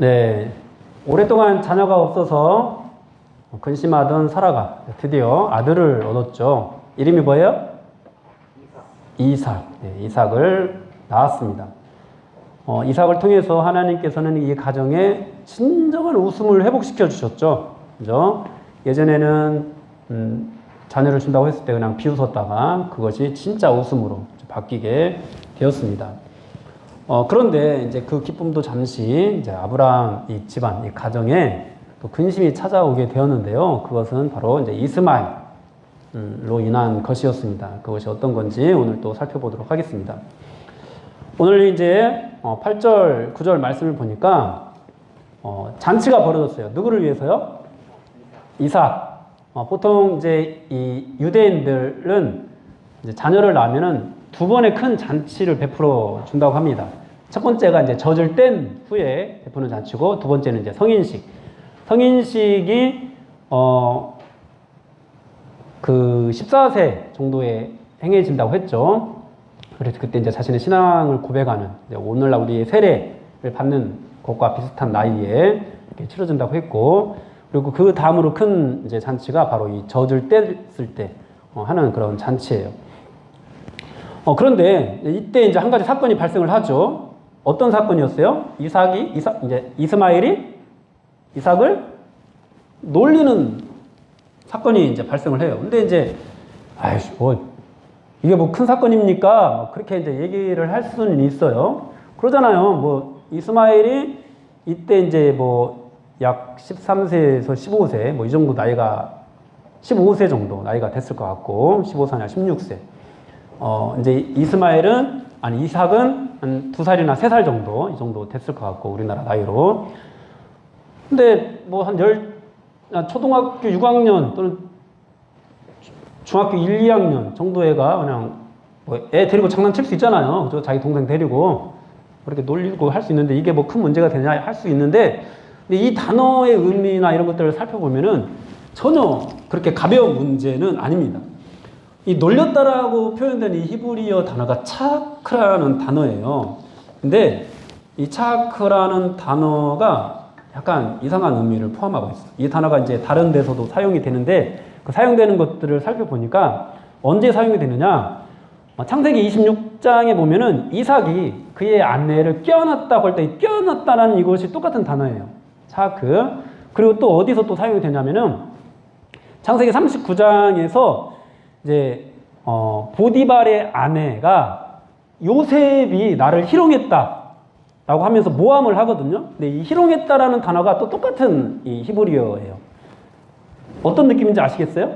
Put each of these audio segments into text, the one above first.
네. 오랫동안 자녀가 없어서 근심하던 사라가 드디어 아들을 얻었죠. 이름이 뭐예요? 이삭. 네, 이삭을 낳았습니다. 어, 이삭을 통해서 하나님께서는 이 가정에 진정한 웃음을 회복시켜 주셨죠. 그죠? 예전에는 음, 자녀를 준다고 했을 때 그냥 비웃었다가 그것이 진짜 웃음으로 바뀌게 되었습니다. 어, 그런데 이제 그 기쁨도 잠시 이제 아브라함 이 집안, 이 가정에 또 근심이 찾아오게 되었는데요. 그것은 바로 이제 이스마엘로 인한 것이었습니다. 그것이 어떤 건지 오늘 또 살펴보도록 하겠습니다. 오늘 이제 8절, 9절 말씀을 보니까 어, 잔치가 벌어졌어요. 누구를 위해서요? 이삭. 어, 보통 이제 이 유대인들은 이제 자녀를 낳으면은 두 번의 큰 잔치를 베풀어 준다고 합니다. 첫 번째가 이제 젖을 뗀 후에 베푸는 잔치고 두 번째는 이제 성인식. 성인식이 어 그 14세 정도에 행해진다고 했죠. 그래서 그때 이제 자신의 신앙을 고백하는 오늘날 우리의 세례를 받는 것과 비슷한 나이에 치러진다고 했고 그리고 그 다음으로 큰 이제 잔치가 바로 이 젖을 뗐을 때 어, 하는 그런 잔치예요. 어, 그런데 이때 이제 한 가지 사건이 발생을 하죠. 어떤 사건이었어요? 이삭이 이삭 이제 이스마엘이 이삭을 놀리는 사건이 이제 발생을 해요. 근데 이제 아이씨 뭐 이게 뭐 큰 사건입니까? 뭐 그렇게 이제 얘기를 할 수는 있어요. 그러잖아요. 뭐 이스마엘이 이때 이제 뭐 약 13세에서 15세 뭐 이 정도 나이가 15세 정도 나이가 됐을 것 같고 15세냐 16세. 어 이제 이스마엘은 아니 이삭은 한 두 살이나 세 살 정도 이 정도 됐을 것 같고 우리나라 나이로. 근데 뭐 한 열 초등학교 6학년 또는 중학교 1, 2학년 정도 애가 그냥 뭐 애 데리고 장난칠 수 있잖아요. 그죠? 자기 동생 데리고 그렇게 놀리고 할 수 있는데 이게 뭐 큰 문제가 되냐 할 수 있는데 근데 이 단어의 의미나 이런 것들을 살펴보면은 전혀 그렇게 가벼운 문제는 아닙니다. 이 놀렸다라고 표현된 이 히브리어 단어가 차크라는 단어예요. 근데 이 차크라는 단어가 약간 이상한 의미를 포함하고 있어요. 이 단어가 이제 다른 데서도 사용이 되는데 그 사용되는 것들을 살펴보니까 언제 사용이 되느냐? 어, 창세기 26장에 보면은 이삭이 그의 아내를 껴안았다고 할 때 껴안았다라는 이것이 똑같은 단어예요. 차크. 그리고 또 어디서 또 사용이 되냐면은 창세기 39장에서 이제 어, 보디발의 아내가 요셉이 나를 희롱했다. 라고 하면서 모함을 하거든요. 근데 이 희롱했다라는 단어가 또 똑같은 이 히브리어예요. 어떤 느낌인지 아시겠어요?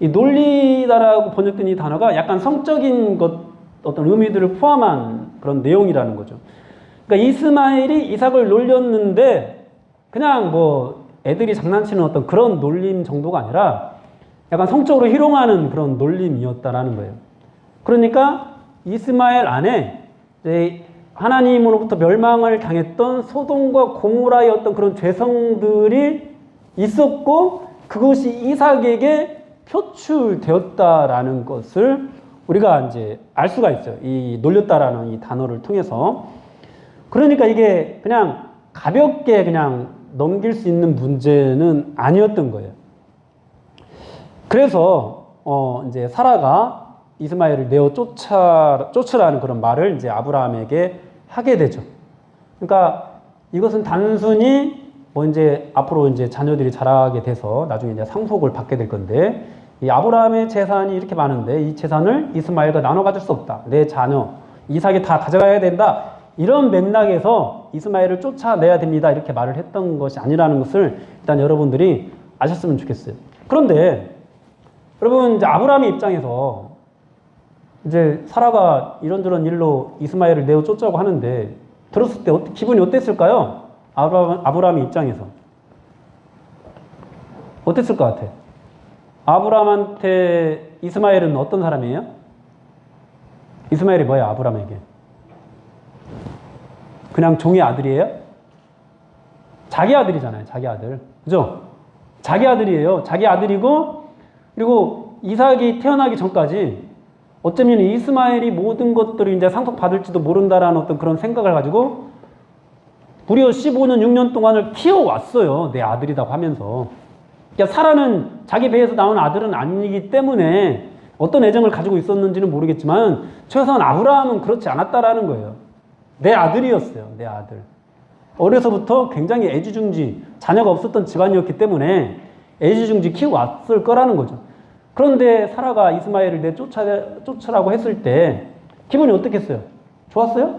이 놀리다라고 번역된 이 단어가 약간 성적인 것, 어떤 의미들을 포함한 그런 내용이라는 거죠. 그러니까 이스마엘이 이삭을 놀렸는데 그냥 뭐 애들이 장난치는 어떤 그런 놀림 정도가 아니라 약간 성적으로 희롱하는 그런 놀림이었다라는 거예요. 그러니까 이스마엘 안에 하나님으로부터 멸망을 당했던 소돔과 고모라의 어떤 그런 죄성들이 있었고 그것이 이삭에게 표출되었다라는 것을 우리가 이제 알 수가 있어요. 이 놀렸다라는 이 단어를 통해서. 그러니까 이게 그냥 가볍게 그냥 넘길 수 있는 문제는 아니었던 거예요. 그래서 어 이제 사라가 이스마엘을 내어 쫓아 쫓으라는 그런 말을 이제 아브라함에게 하게 되죠. 그러니까 이것은 단순히 뭐 이제 앞으로 이제 자녀들이 자라게 돼서 나중에 이제 상속을 받게 될 건데 이 아브라함의 재산이 이렇게 많은데 이 재산을 이스마엘과 나눠 가질 수 없다. 내 자녀 이삭이 다 가져가야 된다. 이런 맥락에서 이스마엘을 쫓아내야 됩니다. 이렇게 말을 했던 것이 아니라는 것을 일단 여러분들이 아셨으면 좋겠어요. 그런데 여러분 이제 아브라함의 입장에서 이제 사라가 이런저런 일로 이스마엘을 내어 쫓자고 하는데 들었을 때 기분이 어땠을까요? 아브라함, 아브라함의 입장에서 어땠을 것 같아? 아브라함한테 이스마엘은 어떤 사람이에요? 이스마엘이 뭐예요? 아브라함에게 그냥 종의 아들이에요? 자기 아들이잖아요. 자기 아들. 그죠? 자기 아들이에요. 자기 아들이고 그리고 이삭이 태어나기 전까지 어쩌면 이스마엘이 모든 것들을 이제 상속받을지도 모른다라는 어떤 그런 생각을 가지고 무려 15년, 6년 동안을 키워왔어요. 내 아들이라고 하면서. 그러니까 사라는 자기 배에서 나온 아들은 아니기 때문에 어떤 애정을 가지고 있었는지는 모르겠지만 최소한 아브라함은 그렇지 않았다라는 거예요. 내 아들이었어요. 내 아들. 어려서부터 굉장히 애지중지 자녀가 없었던 집안이었기 때문에 애지중지 키워왔을 거라는 거죠. 그런데 사라가 이스마엘을 내 쫓아 쫓으라고 했을 때 기분이 어떻겠어요? 좋았어요?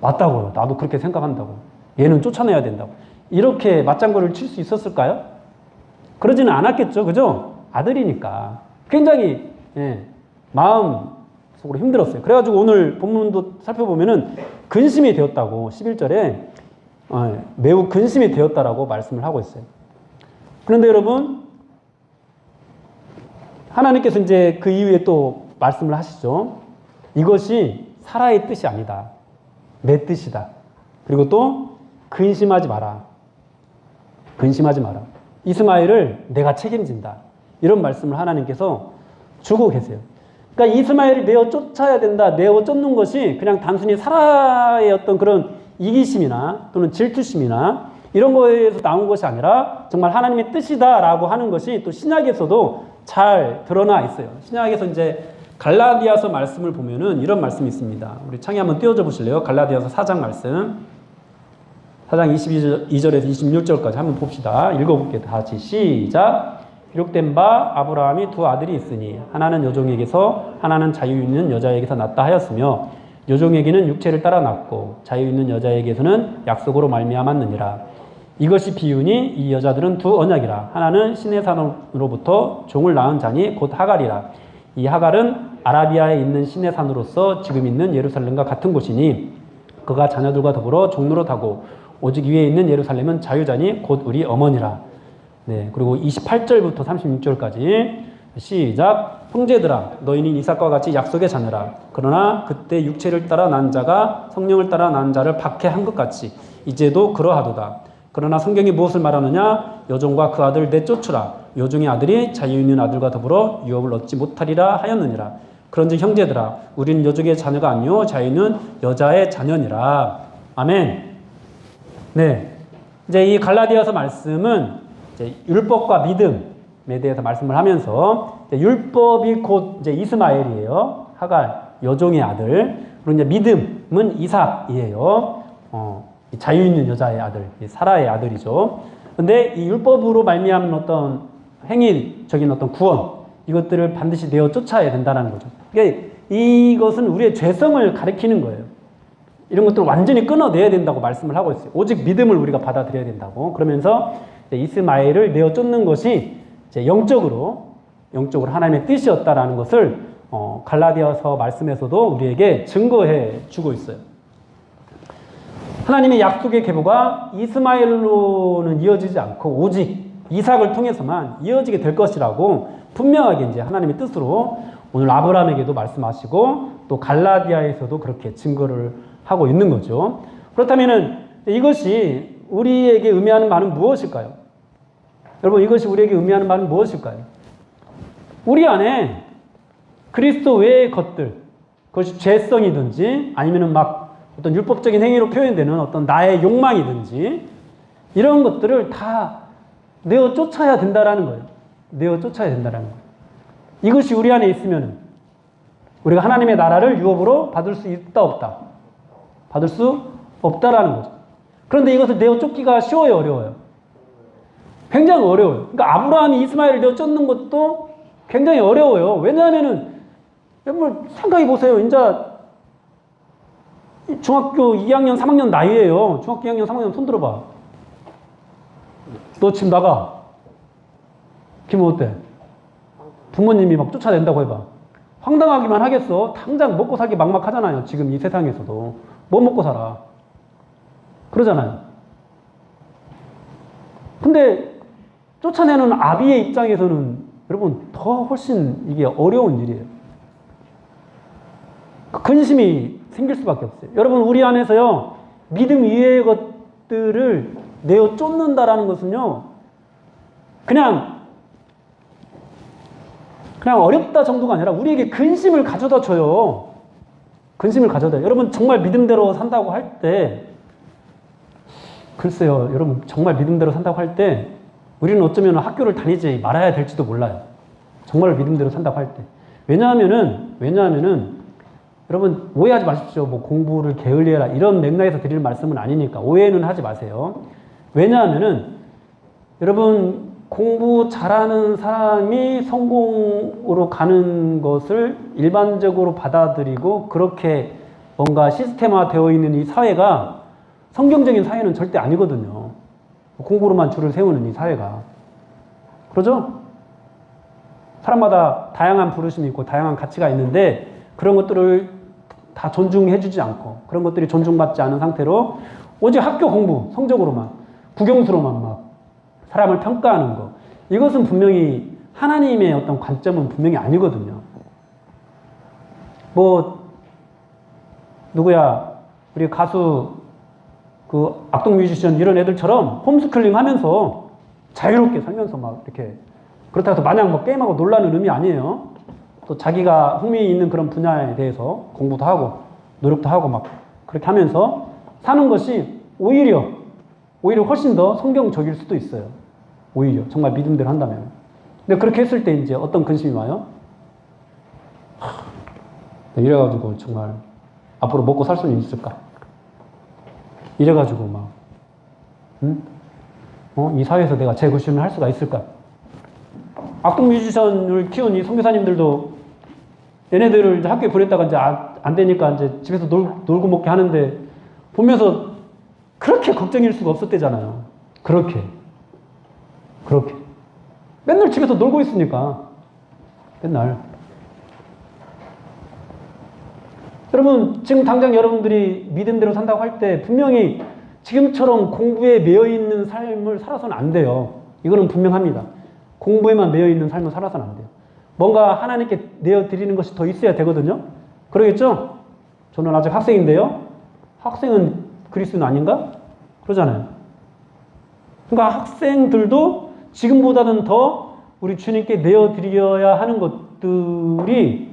맞다고요. 나도 그렇게 생각한다고. 얘는 쫓아내야 된다고. 이렇게 맞장구를 칠 수 있었을까요? 그러지는 않았겠죠. 그죠? 아들이니까. 굉장히, 예, 마음 속으로 힘들었어요. 그래가지고 오늘 본문도 살펴보면은 근심이 되었다고 11절에 어, 매우 근심이 되었다라고 말씀을 하고 있어요. 그런데 여러분, 하나님께서 이제 그 이후에 또 말씀을 하시죠. 이것이 사라의 뜻이 아니다. 내 뜻이다. 그리고 또 근심하지 마라. 근심하지 마라. 이스마엘을 내가 책임진다. 이런 말씀을 하나님께서 주고 계세요. 그러니까 이스마엘을 내어 쫓아야 된다. 내어 쫓는 것이 그냥 단순히 사라의 어떤 그런 이기심이나 또는 질투심이나 이런 거에서 나온 것이 아니라 정말 하나님의 뜻이다라고 하는 것이 또 신약에서도 잘 드러나 있어요. 신약에서 이제 갈라디아서 말씀을 보면은 이런 말씀이 있습니다. 우리 창에 한번 띄워줘 보실래요? 갈라디아서 4장 말씀. 4장 22절에서 26절까지 한번 봅시다. 읽어볼게요. 다 같이 시작. 기록된 바 아브라함이 두 아들이 있으니 하나는 여종에게서 하나는 자유 있는 여자에게서 낳다 하였으며 여종에게는 육체를 따라 낳고 자유 있는 여자에게서는 약속으로 말미암았느니라. 이것이 비유니 이 여자들은 두 언약이라 하나는 신의 산으로부터 종을 낳은 자니 곧 하갈이라. 이 하갈은 아라비아에 있는 신의 산으로서 지금 있는 예루살렘과 같은 곳이니 그가 자녀들과 더불어 종로로 타고 오직 위에 있는 예루살렘은 자유자니 곧 우리 어머니라. 네, 그리고 28절부터 36절까지 시작. 형제들아, 너희는 이삭과 같이 약속의 자녀라. 그러나 그때 육체를 따라 난 자가 성령을 따라 난 자를 박해한 것 같이 이제도 그러하도다. 그러나 성경이 무엇을 말하느냐? 여종과 그 아들 내쫓으라. 여종의 아들이 자유 있는 아들과 더불어 유업을 얻지 못하리라 하였느니라. 그런즉 형제들아, 우리는 여종의 자녀가 아니요 자유 있는 여자의 자녀니라. 아멘. 네. 이제 이 갈라디아서 말씀은 이제 율법과 믿음에 대해서 말씀을 하면서 율법이 곧 이제 이스마엘이에요. 하갈 여종의 아들. 그리고 이제 믿음은 이삭이에요. 어, 자유 있는 여자의 아들, 사라의 아들이죠. 근데 이 율법으로 말미암은 어떤 행위적인 어떤 구원 이것들을 반드시 내어 쫓아야 된다는 거죠. 그러니까 이것은 우리의 죄성을 가리키는 거예요. 이런 것들을 완전히 끊어내야 된다고 말씀을 하고 있어요. 오직 믿음을 우리가 받아들여야 된다고. 그러면서 이스마엘을 내어 쫓는 것이 영적으로 영적으로 하나님의 뜻이었다라는 것을 어, 갈라디아서 말씀에서도 우리에게 증거해 주고 있어요. 하나님의 약속의 계보가 이스마엘로는 이어지지 않고 오직 이삭을 통해서만 이어지게 될 것이라고 분명하게 이제 하나님의 뜻으로 오늘 아브라함에게도 말씀하시고 또 갈라디아에서도 그렇게 증거를 하고 있는 거죠. 그렇다면은 이것이 우리에게 의미하는 말은 무엇일까요? 여러분 이것이 우리에게 의미하는 말은 무엇일까요? 우리 안에 그리스도 외의 것들, 그것이 죄성이든지 아니면은 막 어떤 율법적인 행위로 표현되는 어떤 나의 욕망이든지 이런 것들을 다 내어 쫓아야 된다라는 거예요. 내어 쫓아야 된다라는 거예요. 이것이 우리 안에 있으면 우리가 하나님의 나라를 유업으로 받을 수 있다 없다. 받을 수 없다라는 거죠. 그런데 이것을 내어 쫓기가 쉬워요, 어려워요? 굉장히 어려워요. 그러니까 아브라함이 이스마엘을 내어 쫓는 것도 굉장히 어려워요. 왜냐하면은 여러분 생각해 보세요. 이제 중학교 2학년, 3학년 나이에요. 중학교 2학년, 3학년 손 들어봐. 너 지금 나가. 기분 어때? 부모님이 막 쫓아낸다고 해봐. 황당하기만 하겠어. 당장 먹고 살기 막막하잖아요. 지금 이 세상에서도. 뭐 먹고 살아? 그러잖아요. 근데 쫓아내는 아비의 입장에서는 여러분 더 훨씬 이게 어려운 일이에요. 그 근심이 생길 수밖에 없어요. 여러분 우리 안에서요 믿음 이외의 것들을 내어 쫓는다라는 것은요 그냥 그냥 어렵다 정도가 아니라 우리에게 근심을 가져다 줘요. 근심을 가져다. 여러분 정말 믿음대로 산다고 할 때 글쎄요, 여러분 정말 믿음대로 산다고 할 때 우리는 어쩌면 학교를 다니지 말아야 될지도 몰라요. 정말 믿음대로 산다고 할 때. 왜냐하면은 왜냐하면은 여러분 오해하지 마십시오. 뭐 공부를 게을리해라 이런 맥락에서 드릴 말씀은 아니니까 오해는 하지 마세요. 왜냐하면은 여러분 공부 잘하는 사람이 성공으로 가는 것을 일반적으로 받아들이고 그렇게 뭔가 시스템화 되어 있는 이 사회가 성경적인 사회는 절대 아니거든요. 공부로만 줄을 세우는 이 사회가. 그러죠? 사람마다 다양한 부르심이 있고 다양한 가치가 있는데 그런 것들을 다 존중해주지 않고 그런 것들이 존중받지 않은 상태로 오직 학교 공부, 성적으로만, 국영수로만 막 사람을 평가하는 거. 이것은 분명히 하나님의 어떤 관점은 분명히 아니거든요. 뭐, 누구야, 우리 가수, 그 악동 뮤지션 이런 애들처럼 홈스쿨링 하면서 자유롭게 살면서 막 이렇게 그렇다고 해서 마냥 뭐 게임하고 놀라는 의미 아니에요. 또 자기가 흥미 있는 그런 분야에 대해서 공부도 하고 노력도 하고 막 그렇게 하면서 사는 것이 오히려 오히려 훨씬 더 성경적일 수도 있어요. 오히려 정말 믿음대로 한다면. 근데 그렇게 했을 때 이제 어떤 근심이 와요? 하, 이래가지고 정말 앞으로 먹고 살 수는 있을까? 이래가지고 막, 응? 어? 이 사회에서 내가 재구심을 할 수가 있을까? 악동 뮤지션을 키운 이 선교사님들도 얘네들을 이제 학교에 보냈다가 이제 아- 안 되니까 이제 집에서 놀, 놀고 먹게 하는데 보면서 그렇게 걱정일 수가 없었대잖아요. 그렇게. 그렇게. 맨날 집에서 놀고 있으니까. 맨날. 여러분, 지금 당장 여러분들이 믿음대로 산다고 할 때 분명히 지금처럼 공부에 매여 있는 삶을 살아서는 안 돼요. 이거는 분명합니다. 공부에만 매여 있는 삶을 살아서는 안 돼요. 뭔가 하나님께 내어 드리는 것이 더 있어야 되거든요. 그러겠죠? 저는 아직 학생인데요. 학생은 그리스도는 아닌가? 그러잖아요. 그러니까 학생들도 지금보다는 더 우리 주님께 내어 드려야 하는 것들이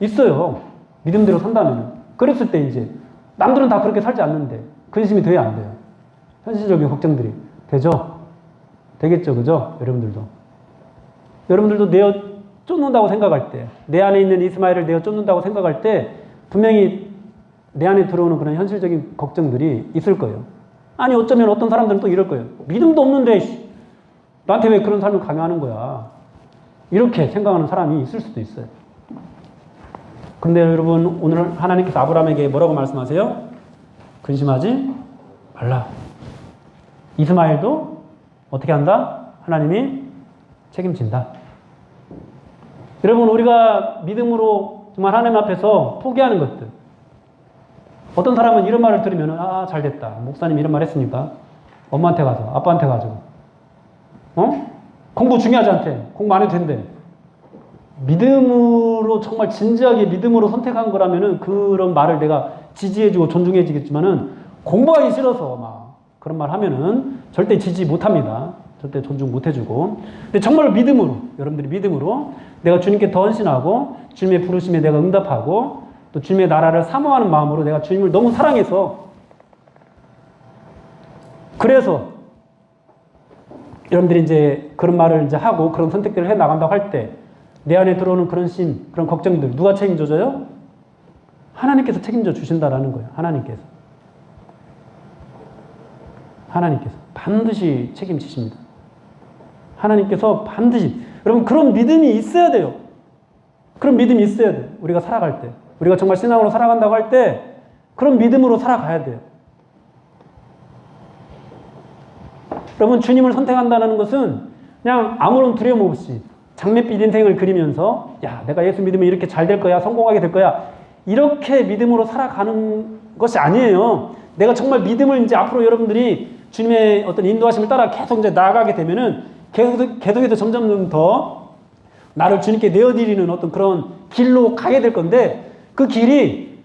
있어요. 믿음대로 산다면. 그랬을 때 이제 남들은 다 그렇게 살지 않는데 근심이 돼야 안 돼요. 현실적인 걱정들이 되죠? 되겠죠, 그죠? 여러분들도. 여러분들도 내어 쫓는다고 생각할 때, 내 안에 있는 이스마엘을 내어 쫓는다고 생각할 때, 분명히 내 안에 들어오는 그런 현실적인 걱정들이 있을 거예요. 아니, 어쩌면 어떤 사람들은 또 이럴 거예요. 믿음도 없는데, 씨, 나한테 왜 그런 삶을 강요하는 거야? 이렇게 생각하는 사람이 있을 수도 있어요. 근데 여러분, 오늘 하나님께서 아브라함에게 뭐라고 말씀하세요? 근심하지 말라. 이스마엘도 어떻게 한다? 하나님이 책임진다. 여러분, 우리가 믿음으로 정말 하나님 앞에서 포기하는 것들. 어떤 사람은 이런 말을 들으면, 아, 잘 됐다. 목사님 이런 말 했으니까. 엄마한테 가서, 아빠한테 가지고. 어? 공부 중요하지 않대. 공부 안 해도 된대. 믿음으로, 정말 진지하게 믿음으로 선택한 거라면은 그런 말을 내가 지지해주고 존중해주겠지만은 공부하기 싫어서 막 그런 말 하면은 절대 지지 못합니다. 절대 존중 못 해주고. 근데 정말 믿음으로, 여러분들이 믿음으로 내가 주님께 더 헌신하고 주님의 부르심에 내가 응답하고 또 주님의 나라를 사모하는 마음으로 내가 주님을 너무 사랑해서 그래서 여러분들이 이제 그런 말을 이제 하고 그런 선택들을 해 나간다고 할 때 내 안에 들어오는 그런 심, 그런 걱정들 누가 책임져줘요? 하나님께서 책임져 주신다라는 거예요. 하나님께서. 하나님께서 반드시 책임지십니다. 하나님께서 반드시 여러분 그런 믿음이 있어야 돼요. 그런 믿음이 있어야 돼요. 우리가 살아갈 때. 우리가 정말 신앙으로 살아간다고 할 때 그런 믿음으로 살아가야 돼요. 여러분 주님을 선택한다는 것은 그냥 아무런 두려움 없이 장밋빛 인생을 그리면서 야 내가 예수 믿으면 이렇게 잘 될 거야 성공하게 될 거야 이렇게 믿음으로 살아가는 것이 아니에요. 내가 정말 믿음을 이제 앞으로 여러분들이 주님의 어떤 인도하심을 따라 계속 이제 나아가게 되면은 계속 계속해서 점점 더 나를 주님께 내어드리는 어떤 그런 길로 가게 될 건데 그 길이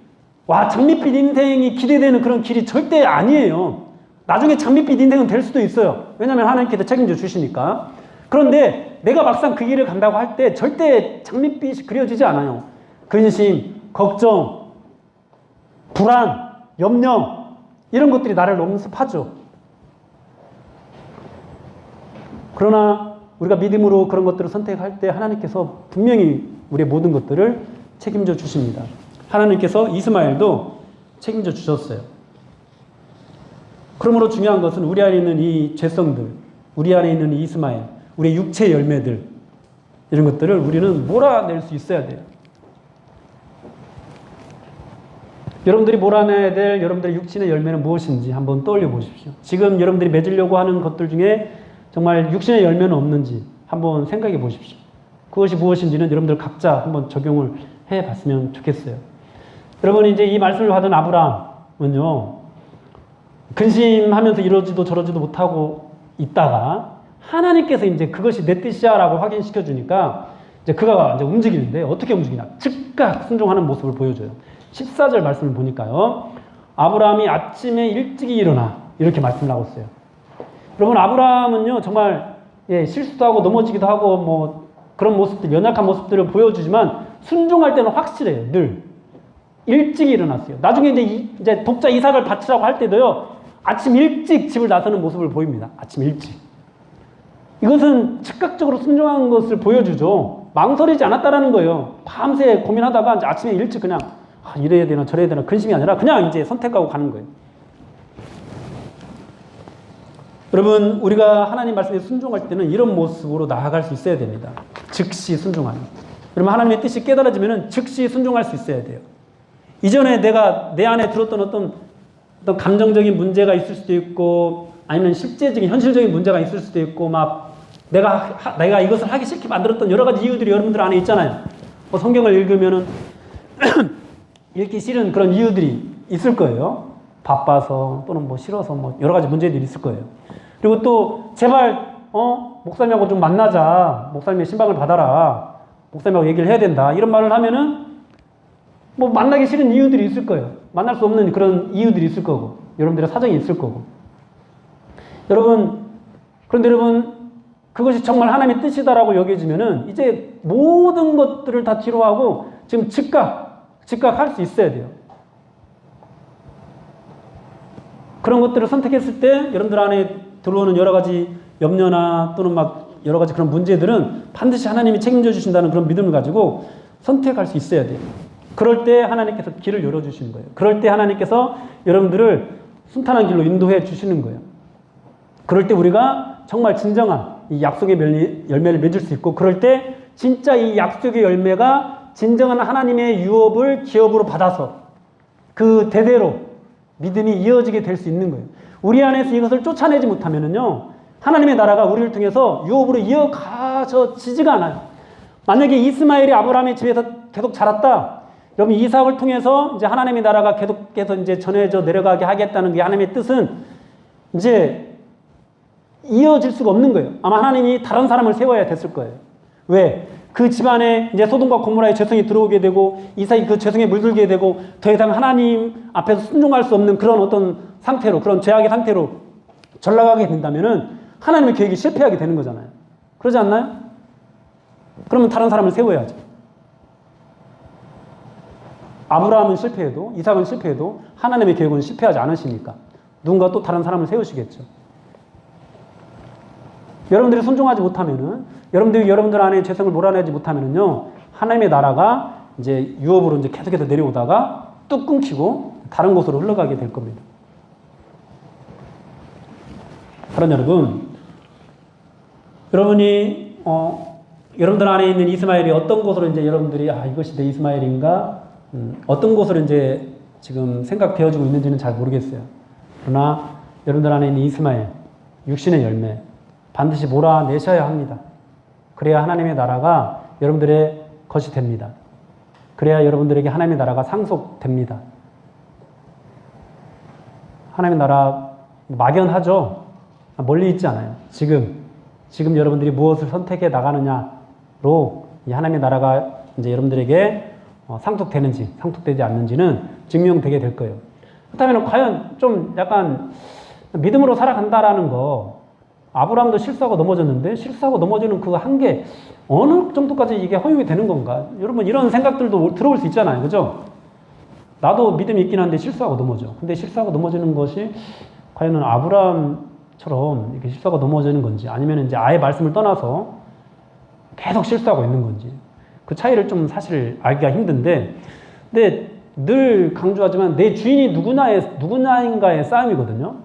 와 장밋빛 인생이 기대되는 그런 길이 절대 아니에요. 나중에 장밋빛 인생은 될 수도 있어요. 왜냐하면 하나님께서 책임져 주시니까. 그런데 내가 막상 그 길을 간다고 할 때 절대 장밋빛이 그려지지 않아요. 근심, 걱정, 불안, 염려 이런 것들이 나를 엄습하죠. 그러나 우리가 믿음으로 그런 것들을 선택할 때 하나님께서 분명히 우리의 모든 것들을 책임져 주십니다. 하나님께서 이스마엘도 책임져 주셨어요. 그러므로 중요한 것은 우리 안에 있는 이 죄성들, 우리 안에 있는 이 이스마엘, 우리의 육체 열매들, 이런 것들을 우리는 몰아낼 수 있어야 돼요. 여러분들이 몰아내야 될 여러분들의 육신의 열매는 무엇인지 한번 떠올려 보십시오. 지금 여러분들이 맺으려고 하는 것들 중에 정말 육신의 열매는 없는지 한번 생각해 보십시오. 그것이 무엇인지는 여러분들 각자 한번 적용을 해 봤으면 좋겠어요. 여러분 이제 이 말씀을 받은 아브라함은요. 근심하면서 이러지도 저러지도 못하고 있다가 하나님께서 이제 그것이 내 뜻이야라고 확인시켜 주니까 이제 그가 이제 움직이는데 어떻게 움직이냐? 즉각 순종하는 모습을 보여줘요. 14절 말씀을 보니까요. 아브라함이 아침에 일찍이 일어나 이렇게 말씀을 하고 있어요. 여러분 아브라함은요 정말 예, 실수도 하고 넘어지기도 하고 뭐 그런 모습들 연약한 모습들을 보여주지만 순종할 때는 확실해요 늘 일찍 일어났어요. 나중에 이제 이, 이제 독자 이삭을 바치라고 할 때도요 아침 일찍 집을 나서는 모습을 보입니다. 아침 일찍. 이것은 즉각적으로 순종한 것을 보여주죠. 망설이지 않았다라는 거예요. 밤새 고민하다가 아침에 일찍 그냥 아, 이래야 되나 저래야 되나 근심이 아니라 그냥 이제 선택하고 가는 거예요. 여러분 우리가 하나님 말씀에 순종할 때는 이런 모습으로 나아갈 수 있어야 됩니다. 즉시 순종하는. 여러분 하나님의 뜻이 깨달아지면 즉시 순종할 수 있어야 돼요. 이전에 내가 내 안에 들었던 어떤 어떤 감정적인 문제가 있을 수도 있고 아니면 실제적인 현실적인 문제가 있을 수도 있고 막 내가 하, 내가 이것을 하기 싫게 만들었던 여러 가지 이유들이 여러분들 안에 있잖아요. 뭐 성경을 읽으면은 읽기 싫은 그런 이유들이 있을 거예요. 바빠서 또는 뭐 싫어서 뭐 여러 가지 문제들이 있을 거예요. 그리고 또 제발 어 목사님하고 좀 만나자. 목사님의 신방을 받아라. 목사님하고 얘기를 해야 된다. 이런 말을 하면은 뭐 만나기 싫은 이유들이 있을 거예요. 만날 수 없는 그런 이유들이 있을 거고 여러분들의 사정이 있을 거고 여러분 그런데 여러분 그것이 정말 하나님의 뜻이다라고 여겨지면은 이제 모든 것들을 다 뒤로 하고 지금 즉각 즉각 할 수 있어야 돼요. 그런 것들을 선택했을 때 여러분들 안에 들어오는 여러 가지 염려나 또는 막 여러 가지 그런 문제들은 반드시 하나님이 책임져 주신다는 그런 믿음을 가지고 선택할 수 있어야 돼요. 그럴 때 하나님께서 길을 열어주시는 거예요. 그럴 때 하나님께서 여러분들을 순탄한 길로 인도해 주시는 거예요. 그럴 때 우리가 정말 진정한 이 약속의 열매를 맺을 수 있고, 그럴 때 진짜 이 약속의 열매가 진정한 하나님의 유업을 기업으로 받아서 그 대대로 믿음이 이어지게 될 수 있는 거예요. 우리 안에서 이것을 쫓아내지 못하면은요, 하나님의 나라가 우리를 통해서 유업으로 이어가져지지가 않아요. 만약에 이스마엘이 아브라함의 집에서 계속 자랐다. 여러분 이삭을 통해서 이제 하나님의 나라가 계속해서 이제 전해져 내려가게 하겠다는 게 하나님의 뜻은 이제 이어질 수가 없는 거예요. 아마 하나님이 다른 사람을 세워야 됐을 거예요. 왜? 그 집안에 이제 소돔과 고모라의 죄성이 들어오게 되고 이삭이 그 죄성에 물들게 되고 더 이상 하나님 앞에서 순종할 수 없는 그런 어떤 상태로 그런 죄악의 상태로 전락하게 된다면은 하나님의 계획이 실패하게 되는 거잖아요. 그러지 않나요? 그러면 다른 사람을 세워야죠. 아브라함은 실패해도 이삭은 실패해도 하나님의 계획은 실패하지 않으시니까 누군가 또 다른 사람을 세우시겠죠. 여러분들이 순종하지 못하면은 여러분들이 여러분들 안에 죄성을 몰아내지 못하면은요 하나님의 나라가 이제 유업으로 이제 계속해서 내려오다가 뚝 끊기고 다른 곳으로 흘러가게 될 겁니다. 그런 여러분, 여러분이 어, 여러분들 안에 있는 이스마엘이 어떤 곳으로 이제 여러분들이 아 이것이 내 이스마엘인가 음, 어떤 곳으로 이제 지금 생각되어지고 있는지는 잘 모르겠어요. 그러나 여러분들 안에 있는 이스마엘 육신의 열매 반드시 몰아내셔야 합니다. 그래야 하나님의 나라가 여러분들의 것이 됩니다. 그래야 여러분들에게 하나님의 나라가 상속됩니다. 하나님의 나라 막연하죠? 멀리 있지 않아요. 지금, 지금 여러분들이 무엇을 선택해 나가느냐로 이 하나님의 나라가 이제 여러분들에게 어, 상속되는지, 상속되지 않는지는 증명되게 될 거예요. 그렇다면 과연 좀 약간 믿음으로 살아간다라는 거, 아브라함도 실수하고 넘어졌는데 실수하고 넘어지는 그 한계 어느 정도까지 이게 허용이 되는 건가? 여러분 이런 생각들도 들어올 수 있잖아요. 그죠? 나도 믿음이 있긴 한데 실수하고 넘어져. 근데 실수하고 넘어지는 것이 과연 아브라함 처럼 이렇게 실수하고 넘어지는 건지 아니면 이제 아예 말씀을 떠나서 계속 실수하고 있는 건지 그 차이를 좀 사실 알기가 힘든데 근데 늘 강조하지만 내 주인이 누구나의 누구나인가의 싸움이거든요.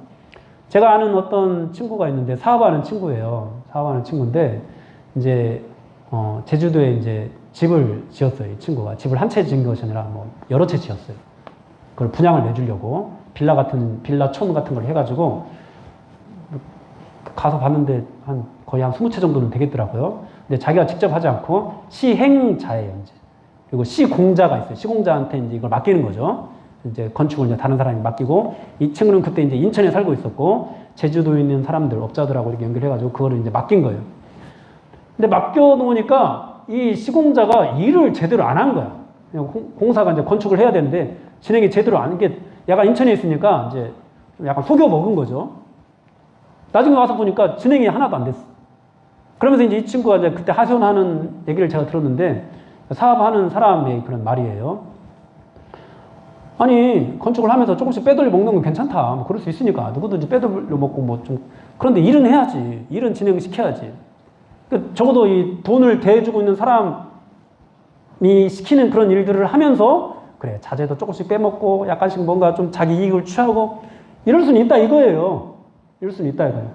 제가 아는 어떤 친구가 있는데 사업하는 친구예요. 사업하는 친구인데 이제 어, 제주도에 이제 집을 지었어요. 이 친구가 집을 한 채 지은 것이 아니라 뭐 여러 채 지었어요. 그걸 분양을 내주려고 빌라 같은 빌라 촌 같은 걸 해가지고 가서 봤는데 한 거의 한 20채 정도는 되겠더라고요. 근데 자기가 직접 하지 않고 시행자예요, 이제. 그리고 시공자가 있어요. 시공자한테 이제 이걸 맡기는 거죠. 이제 건축을 이제 다른 사람이 맡기고 이 친구는 그때 이제 인천에 살고 있었고 제주도에 있는 사람들, 업자들하고 이렇게 연결해가지고 그거를 이제 맡긴 거예요. 근데 맡겨놓으니까 이 시공자가 일을 제대로 안 한 거야. 공사가 이제 건축을 해야 되는데 진행이 제대로 안, 게 약간 인천에 있으니까 이제 좀 약간 속여 먹은 거죠. 나중에 와서 보니까 진행이 하나도 안 됐어. 그러면서 이제 이 친구가 이제 그때 하소연하는 얘기를 제가 들었는데 사업하는 사람의 그런 말이에요. 아니 건축을 하면서 조금씩 빼돌려 먹는 건 괜찮다. 뭐 그럴 수 있으니까 누구든지 빼돌려 먹고 뭐 좀 그런데 일은 해야지. 일은 진행시켜야지. 그 적어도 이 돈을 대주고 있는 사람이 시키는 그런 일들을 하면서 그래 자재도 조금씩 빼먹고 약간씩 뭔가 좀 자기 이익을 취하고 이럴 수는 있다 이거예요. 이럴 수는 있다 이거예요.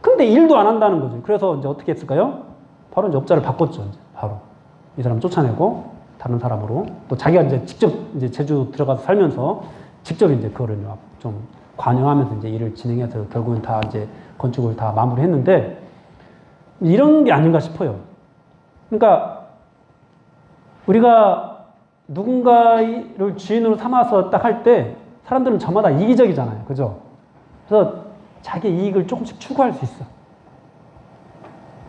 근데 일도 안 한다는 거죠. 그래서 이제 어떻게 했을까요? 바로 이제 업자를 바꿨죠. 이제 바로 이 사람 쫓아내고 다른 사람으로 또 자기가 이제 직접 이제 제주 들어가서 살면서 직접 이제 그거를 좀 관여하면서 이제 일을 진행해서 결국은 다 이제 건축을 다 마무리했는데 이런 게 아닌가 싶어요. 그러니까 우리가 누군가를 주인으로 삼아서 딱 할 때 사람들은 저마다 이기적이잖아요. 그죠? 그래서 자기 이익을 조금씩 추구할 수 있어.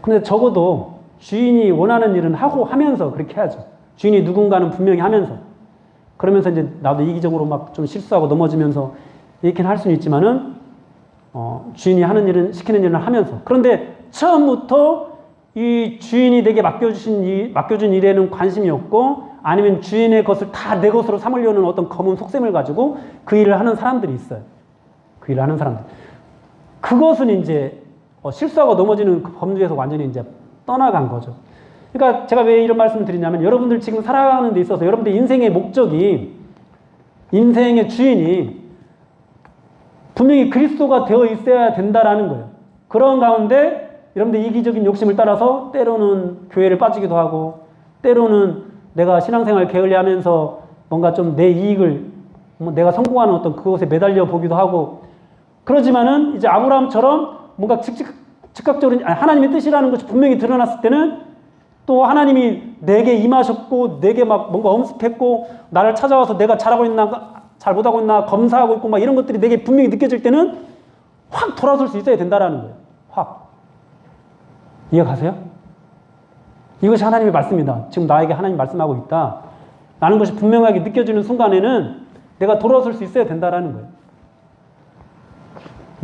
근데 적어도 주인이 원하는 일은 하고 하면서 그렇게 해야죠. 주인이 누군가는 분명히 하면서. 그러면서 이제 나도 이기적으로 막 좀 실수하고 넘어지면서 이렇게는 할 수는 있지만은 어, 주인이 하는 일은 시키는 일을 하면서. 그런데 처음부터 이 주인이 내게 맡겨주신 일, 맡겨준 일에는 관심이 없고 아니면 주인의 것을 다 내 것으로 삼으려는 어떤 검은 속셈을 가지고 그 일을 하는 사람들이 있어요. 그 일을 하는 사람들. 그것은 이제 어, 실수하고 넘어지는 그 범주에서 완전히 이제 떠나간 거죠. 그러니까 제가 왜 이런 말씀을 드리냐면 여러분들 지금 살아가는 데 있어서 여러분들 인생의 목적이 인생의 주인이 분명히 그리스도가 되어 있어야 된다라는 거예요. 그런 가운데 여러분들 이기적인 욕심을 따라서 때로는 교회를 빠지기도 하고 때로는 내가 신앙생활 게을리하면서 뭔가 좀 내 이익을 뭐 내가 성공하는 어떤 그것에 매달려 보기도 하고 그러지만은 이제 아브라함처럼 뭔가 즉각, 즉각적으로 하나님의 뜻이라는 것이 분명히 드러났을 때는 또 하나님이 내게 임하셨고 내게 막 뭔가 엄습했고 나를 찾아와서 내가 잘하고 있나 잘 못하고 있나 검사하고 있고 막 이런 것들이 내게 분명히 느껴질 때는 확 돌아설 수 있어야 된다라는 거예요. 확. 이해가세요? 이것이 하나님의 말씀이다. 지금 나에게 하나님 말씀하고 있다. 라는 것이 분명하게 느껴지는 순간에는 내가 돌아설 수 있어야 된다라는 거예요.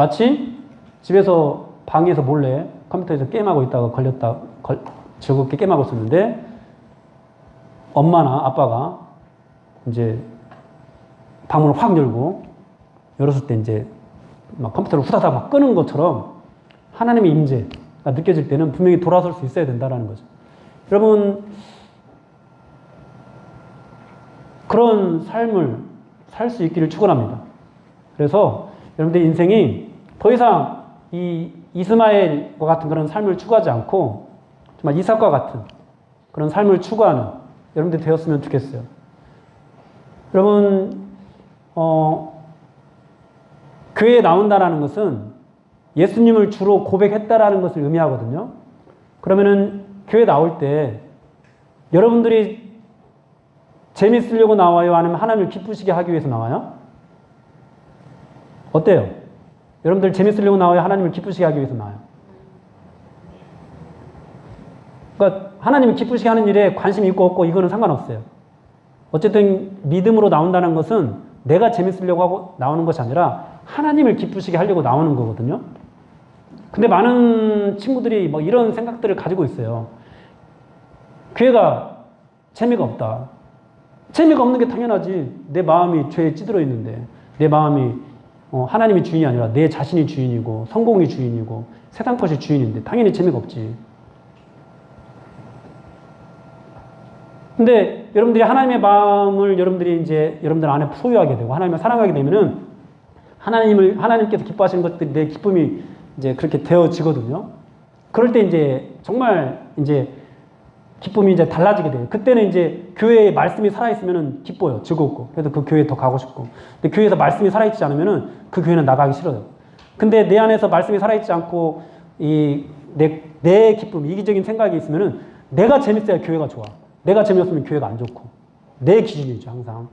마치 집에서 방에서 몰래 컴퓨터에서 게임하고 있다가 걸렸다, 걸, 즐겁게 게임하고 있었는데 엄마나 아빠가 이제 방문을 확 열고 열었을 때 이제 막 컴퓨터를 후다닥 막 끄는 것처럼 하나님의 임재가 느껴질 때는 분명히 돌아설 수 있어야 된다는 거죠. 여러분 그런 삶을 살 수 있기를 축원합니다. 그래서 여러분들 인생이 더 이상 이 이스마엘과 같은 그런 삶을 추구하지 않고 정말 이삭과 같은 그런 삶을 추구하는 여러분들 되었으면 좋겠어요. 여러분 어, 교회에 나온다라는 것은 예수님을 주로 고백했다라는 것을 의미하거든요. 그러면은 교회 나올 때 여러분들이 재밌으려고 나와요? 아니면 하나님을 기쁘시게 하기 위해서 나와요? 어때요? 여러분들 재밌으려고 나와요? 하나님을 기쁘시게 하기 위해서 나와요? 그러니까 하나님을 기쁘시게 하는 일에 관심이 있고 없고 이거는 상관없어요. 어쨌든 믿음으로 나온다는 것은 내가 재밌으려고 하고 나오는 것이 아니라 하나님을 기쁘시게 하려고 나오는 거거든요. 근데 많은 친구들이 뭐 이런 생각들을 가지고 있어요. 교회가 재미가 없다. 재미가 없는 게 당연하지. 내 마음이 죄에 찌들어 있는데, 내 마음이 어, 하나님이 주인이 아니라 내 자신이 주인이고 성공이 주인이고 세상 것이 주인인데 당연히 재미가 없지. 근데 여러분들이 하나님의 마음을 여러분들이 이제 여러분들 안에 소유하게 되고 하나님을 사랑하게 되면은 하나님을 하나님께서 기뻐하시는 것들이 내 기쁨이 이제 그렇게 되어지거든요. 그럴 때 이제 정말 이제 기쁨이 이제 달라지게 돼요. 그때는 이제 교회에 말씀이 살아있으면 기뻐요. 즐겁고. 그래서 그 교회에 더 가고 싶고. 근데 교회에서 말씀이 살아있지 않으면은 그 교회는 나가기 싫어요. 근데 내 안에서 말씀이 살아있지 않고 이 내, 내 기쁨, 이기적인 생각이 있으면은 내가 재밌어야 교회가 좋아. 내가 재미없으면 교회가 안 좋고. 내 기준이죠, 항상.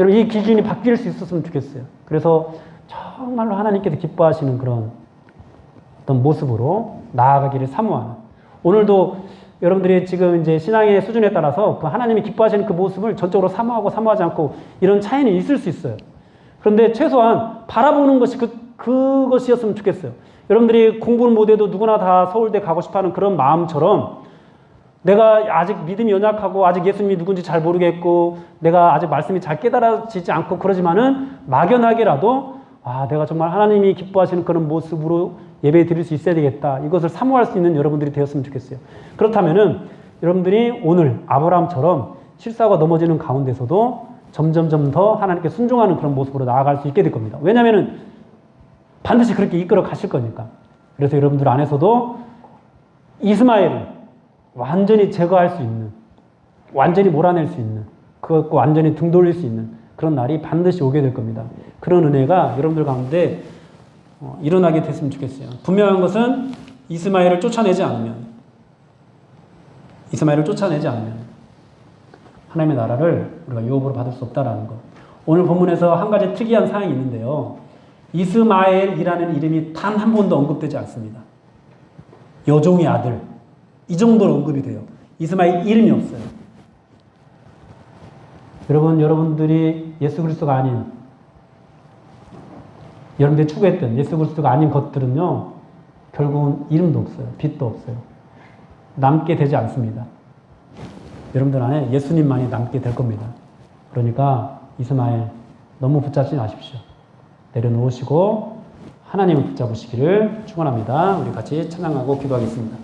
여러분, 이 기준이 바뀔 수 있었으면 좋겠어요. 그래서 정말로 하나님께서 기뻐하시는 그런 어떤 모습으로 나아가기를 사모하는. 오늘도 여러분들이 지금 이제 신앙의 수준에 따라서 그 하나님이 기뻐하시는 그 모습을 전적으로 사모하고 사모하지 않고 이런 차이는 있을 수 있어요. 그런데 최소한 바라보는 것이 그, 그것이었으면 좋겠어요. 여러분들이 공부를 못해도 누구나 다 서울대 가고 싶어 하는 그런 마음처럼 내가 아직 믿음이 연약하고 아직 예수님이 누군지 잘 모르겠고 내가 아직 말씀이 잘 깨달아지지 않고 그러지만은 막연하게라도 아 내가 정말 하나님이 기뻐하시는 그런 모습으로 예배 드릴 수 있어야 되겠다. 이것을 사모할 수 있는 여러분들이 되었으면 좋겠어요. 그렇다면은 여러분들이 오늘 아브라함처럼 실수하고 넘어지는 가운데서도 점점점 더 하나님께 순종하는 그런 모습으로 나아갈 수 있게 될 겁니다. 왜냐하면은 반드시 그렇게 이끌어 가실 거니까. 그래서 여러분들 안에서도 이스마엘을 완전히 제거할 수 있는, 완전히 몰아낼 수 있는, 그것과 완전히 등 돌릴 수 있는 그런 날이 반드시 오게 될 겁니다. 그런 은혜가 여러분들 가운데 어, 일어나게 됐으면 좋겠어요. 분명한 것은 이스마엘을 쫓아내지 않으면, 이스마엘을 쫓아내지 않으면 하나님의 나라를 우리가 유업으로 받을 수 없다라는 것. 오늘 본문에서 한 가지 특이한 사항이 있는데요. 이스마엘이라는 이름이 단 한 번도 언급되지 않습니다. 여종의 아들. 이 정도로 언급이 돼요. 이스마엘 이름이 없어요. 여러분, 여러분들이 예수 그리스도가 아닌 여러분들이 추구했던 예수 그리스도가 아닌 것들은요, 결국은 이름도 없어요. 빛도 없어요. 남게 되지 않습니다. 여러분들 안에 예수님만이 남게 될 겁니다. 그러니까 이스마엘 너무 붙잡지 마십시오. 내려놓으시고 하나님을 붙잡으시기를 축원합니다. 우리 같이 찬양하고 기도하겠습니다.